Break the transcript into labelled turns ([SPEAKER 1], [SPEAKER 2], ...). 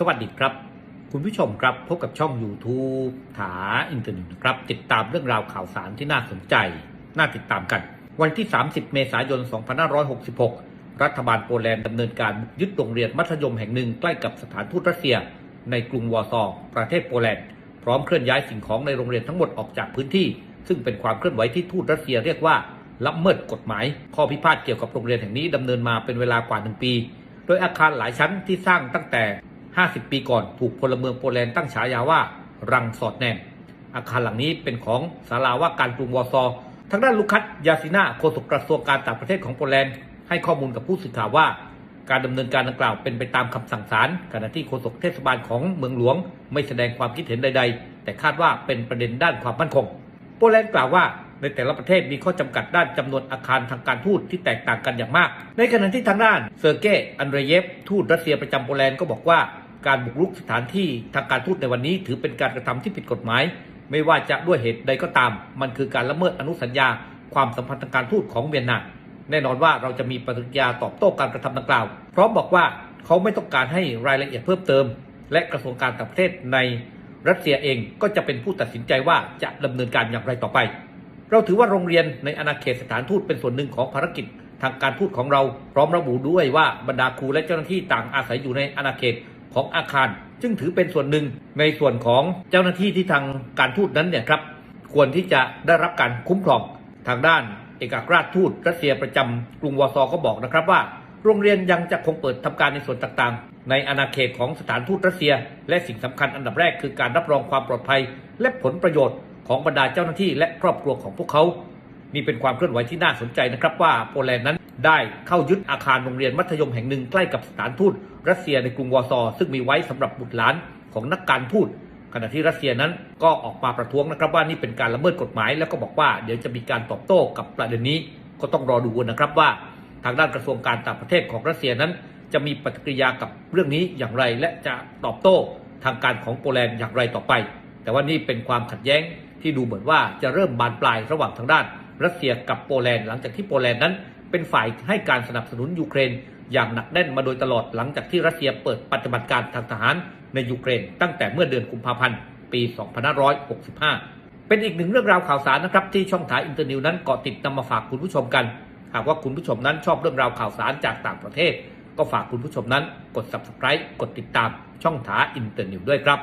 [SPEAKER 1] สวัสดีครับ คุณผู้ชมครับพบกับช่อง YouTube ถาอินเทอร์เน็ตครับ ติดตามเรื่องราวข่าวสารที่น่าสนใจ น่าติดตามกัน วันที่ 30 เมษายน 2566 รัฐบาลโปแลนด์ดำเนินการยึดโรงเรียนมัธยมแห่งหนึ่งใกล้กับสถานทูตรัสเซีย ในกรุงวอร์ซอประเทศโปแลนด์ พร้อมเคลื่อนย้ายสิ่งของในโรงเรียนทั้งหมดออกจากพื้นที่ ซึ่งเป็นความเคลื่อนไหวที่ทูตรัสเซียเรียกว่าละเมิดกฎหมาย ข้อพิพาทเกี่ยวกับโรงเรียนแห่งนี้ดำเนินมาเป็นเวลากว่าหนึ่งปี โดยอาคารหลายชั้นที่สร้างตั้งแต่ 50 ปีก่อนถูกพลเมืองโปแลนด์ตั้งฉายาว่ารังสอดแนมอาคารหลังนี้เป็นของศาลาว่าการกรุงวอร์ซอทางด้านลูคัสยาซินาโฆษกกระทรวงการต่างประเทศของโปแลนด์ให้ข้อมูลกับผู้สื่อข่าวว่า การดำเนินการดังกล่าวเป็นไปตามคำสั่งศาลขณะที่โฆษกเทศบาลของเมืองหลวง ไม่แสดงความคิดเห็นใด ๆ แต่คาดว่าเป็นประเด็นด้านความมั่นคง โปแลนด์กล่าวว่าในแต่ละประเทศมีข้อจำกัดด้านจำนวนอาคารทางการทูตที่แตกต่างกันอย่างมาก ในขณะที่ทางด้านเซอร์เกย์อันเดรเยฟทูตรัสเซียประจำโปแลนด์ก็บอกว่า การบุกรุกสถานที่ทางการทูตในวันนี้ ถือเป็นการกระทำที่ผิดกฎหมาย ไม่ว่าจะด้วยเหตุใดก็ตาม มันคือการละเมิดอนุสัญญา ความสัมพันธ์ทางการทูตของเวียนนาแน่นอนว่าเราจะมีปฏิกิริยาตอบโต้การกระทำดังกล่าวพร้อมบอกว่าเขาไม่ต้องการให้รายละเอียดเพิ่มเติม และกระทรวงการต่างประเทศในรัสเซียเองก็จะเป็นผู้ตัดสินใจว่าจะดำเนินการอย่างไรต่อไป เราถือว่าโรงเรียนในอาณาเขตสถานทูตเป็นส่วนหนึ่งของภารกิจทางการทูตของเรา พร้อมระบุด้วยว่าบรรดาครูและเจ้าหน้าที่ต่างอาศัยอยู่ในอาณาเขต ของอาคารจึงถือเป็นส่วนหนึ่งในส่วนของเจ้าหน้าที่ที่ทางการทูตนั้นเนี่ยครับควรที่จะได้รับการคุ้มครองทางด้านเอกอัครราชทูตรัสเซียประจำกรุงวอร์ซอก็บอกนะครับว่า โรงเรียนยังจะคงเปิดทำการในส่วนต่างๆ ในอาณาเขตของสถานทูตรัสเซีย และสิ่งสำคัญอันดับแรกคือการรับรองความปลอดภัย และผลประโยชน์ของบรรดาเจ้าหน้าที่และครอบครัวของพวกเขา นี่เป็นความเคลื่อนไหวที่น่าสนใจนะครับว่าโปแลนด์นั้น ได้เข้ายึดอาคารโรงเรียนมัธยมแห่งหนึ่งใกล้กับสถานทูตรัสเซียในกรุงวอร์ซอซึ่งมีไว้สำหรับบุตรหลานของนักการทูตขณะที่รัสเซียนั้นก็ออกมาประท้วงนะครับว่านี่เป็นการละเมิดกฎหมาย แล้วก็บอกว่าเดี๋ยวจะมีการตอบโต้กับประเด็นนี้ก็ต้องรอดูนะครับว่า ทางด้านกระทรวงการต่างประเทศของรัสเซียนั้น จะมีปฏิกิริยากับเรื่องนี้อย่างไร และจะตอบโต้ทางการของโปแลนด์อย่างไรต่อไป แต่ว่านี่เป็นความขัดแย้งที่ดูเหมือนว่าจะเริ่มบานปลายระหว่างทางด้านรัสเซียกับโปแลนด์หลังจากที่โปแลนด์นั้น เป็นฝ่ายให้การสนับสนุนยูเครน อย่างหนักแน่นมาโดยตลอดหลังจากที่รัสเซียเปิดปฏิบัติการทางทหารในยูเครน ตั้งแต่เมื่อเดือนกุมภาพันธ์ปี 2565 เป็นอีกหนึ่งเรื่องราวข่าวสารนะครับที่ช่องถ่ายอินเตอร์นิวนั้นเกาะติดนำมาฝากคุณผู้ชมกัน หากว่าคุณผู้ชมนั้นชอบเรื่องราวข่าวสารจากต่างประเทศ ก็ฝากคุณผู้ชมนั้นกด subscribe กดติดตามช่องถ่ายอินเตอร์นิวด้วยครับ